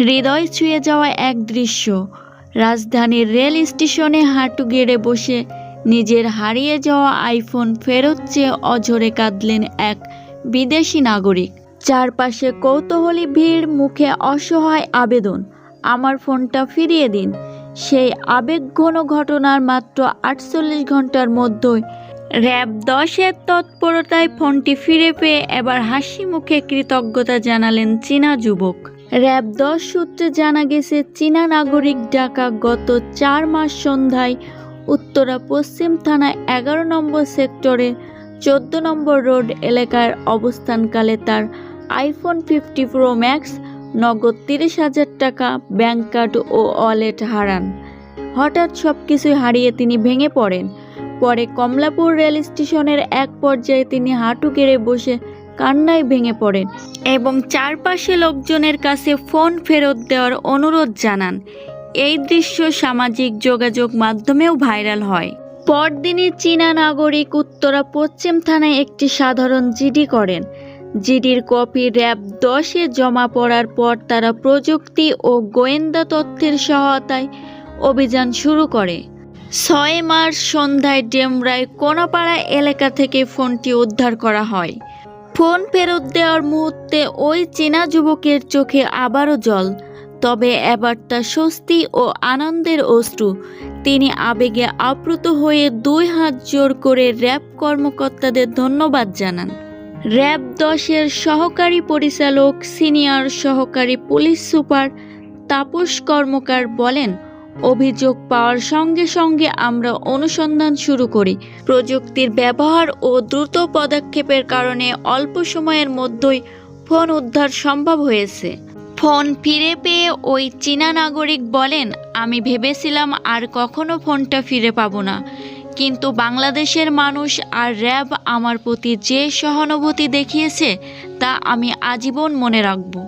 হৃদয় ছুঁয়ে যাওয়া এক দৃশ্য। রাজধানীর রেল স্টেশনে হাঁটু গেড়ে বসে নিজের হারিয়ে যাওয়া আইফোন ফেরত চেয়ে অঝরে কাঁদলেন এক বিদেশি নাগরিক। চারপাশে কৌতূহলী ভিড়, মুখে অসহায় আবেদন। আমার ফোনটা ফিরিয়ে দিন। সেই আবেগঘন ঘটনার মাত্র আটচল্লিশ ঘণ্টার মধ্যেই র্যাব দশের তৎপরতায় ফোনটি ফিরে পেয়ে এবার হাসি মুখে কৃতজ্ঞতা জানালেন চীনা যুবক। র্যাব দশ সূত্রে জানা গেছে, চীনা নাগরিক ডাকা গত চার মাস সন্ধ্যায় উত্তরা পশ্চিম থানায় এগারো নম্বর সেক্টরে চোদ্দ নম্বর রোড এলাকার অবস্থানকালে তার আইফোন ফিফটি প্রো ম্যাক্স নগদ তিরিশ হাজার টাকা, ব্যাংক কার্ড ও ওয়ালেট হারান। হঠাৎ সব কিছুই হারিয়ে তিনি ভেঙে পড়েন। পরে কমলাপুর রেল স্টেশনের এক পর্যায়ে তিনি হাঁটু কেড়ে বসে কান্নায় ভেঙে পড়েন এবং চারপাশে লোকজনের কাছে ফোন ফেরত দেওয়ার অনুরোধ জানান। এই দৃশ্য সামাজিক যোগাযোগ মাধ্যমেও ভাইরাল হয়। পরদিনই চীনা নাগরিক উত্তরা পশ্চিম থানায় একটি সাধারণ জিডি করেন। জিডির কপি র্যাব দশে জমা পড়ার পর তারা প্রযুক্তি ও গোয়েন্দা তথ্যের সহায়তায় অভিযান শুরু করে। ছয় মার্চ সন্ধ্যায় ডেমরায় কোনাপাড়া এলাকা থেকে ফোনটি উদ্ধার করা হয়। ফোন ফেরত দেওয়ার মুহূর্তে ওই চেনা যুবকের চোখে আবারও জল। তবে এবার তা স্বস্তি ও আনন্দের অশ্রু। তিনি আবেগে আপ্লুত হয়ে দুই হাত জোর করে র্যাব কর্মকর্তাদের ধন্যবাদ জানান। র্যাব দশের সহকারী পরিচালক, সিনিয়র সহকারী পুলিশ সুপার তাপস কর্মকার বলেন অভিযোগ পাওয়ার সঙ্গে সঙ্গে আমরা অনুসন্ধান শুরু করি। প্রযুক্তির ব্যবহার ও দ্রুত পদক্ষেপের কারণে অল্প সময়ের মধ্যেই ফোন উদ্ধার সম্ভব হয়েছে। ফোন ফিরে পেয়ে ওই চীনা নাগরিক বলেন, আমি ভেবেছিলাম আর কখনো ফোনটা ফিরে পাবো না। কিন্তু বাংলাদেশের মানুষ আর র্যাব আমার প্রতি যে সহানুভূতি দেখিয়েছে, তা আমি আজীবন মনে রাখব।